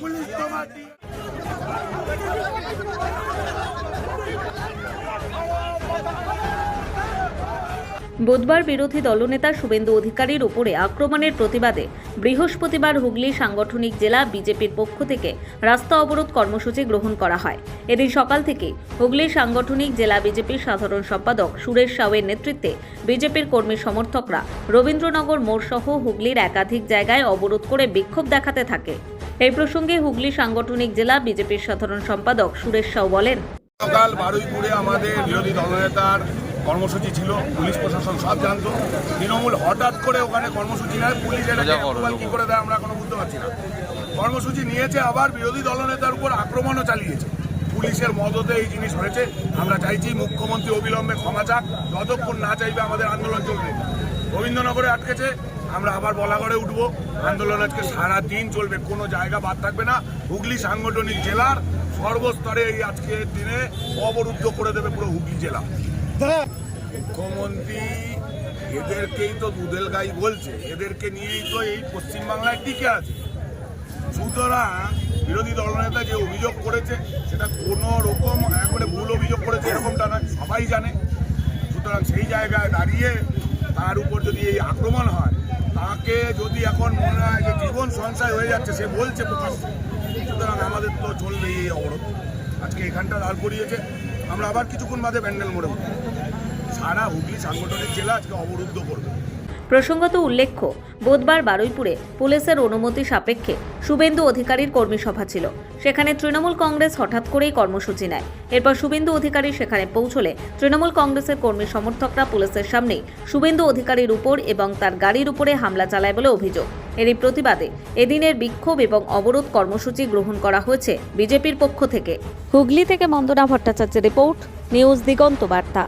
Police তোমার বুধবার বিরোধী দলনেতা শুভেন্দু অধিকারীর উপরে আক্রমণের প্রতিবাদে বৃহস্পতিবার হুগলি সাংগঠনিক জেলা বিজেপির পক্ষ থেকে রাস্তা অবরোধ কর্মসূচি গ্রহণ করা হয়। এদিন সকাল থেকে হুগলি সাংগঠনিক জেলা বিজেপির সাধারণ সম্পাদক সুরেশ সাউয়ের নেতৃত্বে বিজেপির কর্মী সমর্থকরা রবীন্দ্রনগর মোড় সহ হুগলির একাধিক জায়গায় অবরোধ করে বিক্ষোভ দেখাতে থাকে। এই প্রসঙ্গে হুগলি সাংগঠনিক জেলা বিজেপির সাধারণ সম্পাদক সুরেশ সাউ বলেন সকাল বারুইপুরে আমাদের বিরোধী দলনেতার কর্মসূচি ছিল পুলিশ প্রশাসন সব জানতো। তৃণমূল হঠাৎ করে ওখানে কর্মসূচি নেয় পুলিশ এটাকে কি করে দেয় আমরা কোনো বুঝতে পারছি না। কর্মসূচি নিয়েছে আবার বিরোধী দলনেতার উপর আক্রমণও চালিয়েছে। পুলিশের মদতে এই জিনিস হয়েছে। আমরা চাইছি মুখ্যমন্ত্রী অবিলম্বে ক্ষমা চাক যতক্ষণ না চাইবে আমাদের আন্দোলন চলবে। রবীন্দ্রনগরে আটকেছে আমরা আবার বলাগড়ে উঠবো। আন্দোলন আজকে সারা দিন চলবে কোনো জায়গা বাদ থাকবে না। হুগলি সাংগঠনিক জেলার সর্বস্তরে এই আজকের দিনে অবরুদ্ধ করে দেবে পুরো হুগলি জেলা। মুখ্যমন্ত্রী, এদেরকেই তো দুধেল গাই বলছে, এদেরকে নিয়েই তো এই পশ্চিমবাংলায় টিকে আছে। সুতরাং বিরোধী দলনেতা যে অভিযোগ করেছে, সেটা কোনো রকম একবারে ভুল অভিযোগ করেছে, এরকমটা নয়, সবাই জানে। সুতরাং সেই জায়গায় দাঁড়িয়ে তার উপর যদি এই আক্রমণ হয়, তাকে যদি এখন মনে হয় যে জীবন সংশয় হয়ে যাচ্ছে, সে বলছে প্রকাশ্যে। সুতরাং আমাদের তো চলবেই এই অবরোধ। আজকে এখানটা দাঁড় করিয়েছে। আমরা আবার কিছুক্ষণ বাদে ব্যান্ডেল মোড়ে। সারা হুগলি সাংগঠনিক জেলা আজকে অবরুদ্ধ করবে প্রসঙ্গত উল্লেখ্য, বুধবার বারুইপুরে পুলিশের অনুমতি সাপেক্ষে শুভেন্দু অধিকারীর কর্মী সভা ছিল। সেখানে তৃণমূল কংগ্রেস হঠাৎ করেই কর্মসূচি নেয়। এরপর শুভেন্দু অধিকারী সেখানে পৌঁছলে তৃণমূল কংগ্রেসের কর্মী সমর্থকরা পুলিশের সামনেই শুভেন্দু অধিকারীর উপর এবং তার গাড়ির উপরে হামলা চালায় বলে অভিযোগ। এরই প্রতিবাদে এদিনের বিক্ষোভ এবং অবরোধ কর্মসূচি গ্রহণ করা হয়েছে বিজেপির পক্ষ থেকে। হুগলি থেকে মন্দনা ভট্টাচার্যের রিপোর্ট, নিউজ দিগন্ত বার্তা।